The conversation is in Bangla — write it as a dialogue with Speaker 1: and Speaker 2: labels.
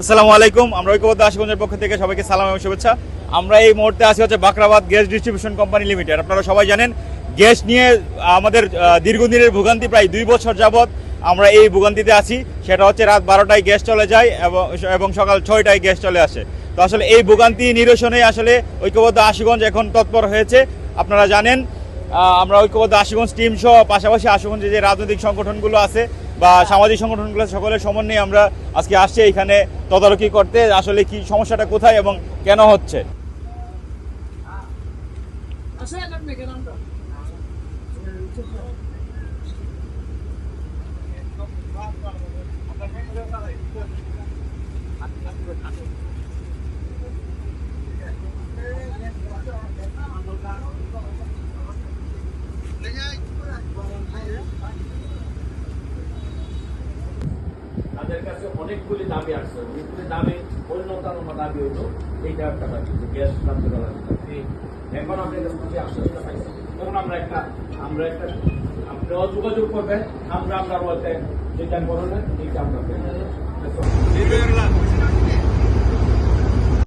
Speaker 1: আসসালামু আলাইকুম, আমরা ঐক্যবদ্ধ আশিগঞ্জের পক্ষ থেকে সবাইকে সালাম এবং শুভেচ্ছা। আমরা এই মুহূর্তে আছি হচ্ছে Bakhrabad gas distribution company limited. আপনারা সবাই জানেন, গ্যাস নিয়ে আমাদের দীর্ঘদিনের ভোগান্তি প্রায় দুই বছর যাবৎ আমরা এই ভোগান্তিতে আছি। সেটা হচ্ছে রাত বারোটায় গ্যাস চলে যায় এবং সকাল ছয়টায় গ্যাস চলে আসে। তো আসলে এই ভোগান্তি নিরসনে আসলে ঐক্যবদ্ধ আশিগঞ্জ এখন তৎপর হয়েছে। আপনারা জানেন আমরা ঐক্যবদ্ধ আশিগঞ্জ টিম সহ পাশাপাশি আশিগঞ্জে যে রাজনৈতিক সংগঠনগুলো আছে বা সামাজিক সংগঠনগুলো সকলের সমন্বয়ে আমরা আজকে আসছি এখানে তদারকি করতে। আসলে কি সমস্যাটা কোথায় এবং কেন হচ্ছে?
Speaker 2: তাদের কাছে অনেকগুলি দাবি আসছে। অনেকগুলি দাবি অন্যতম দাবি হইল এইটা একটা যে গ্যাস প্রাপ্ত করা এখন আমাদের আশ্বাসটা পাইছি তখন আমরা একটা আমরা একটা আপনারাও যোগাযোগ করবেন, আমরা আমরা বলতে যেটা করবেন এইটা আমরা।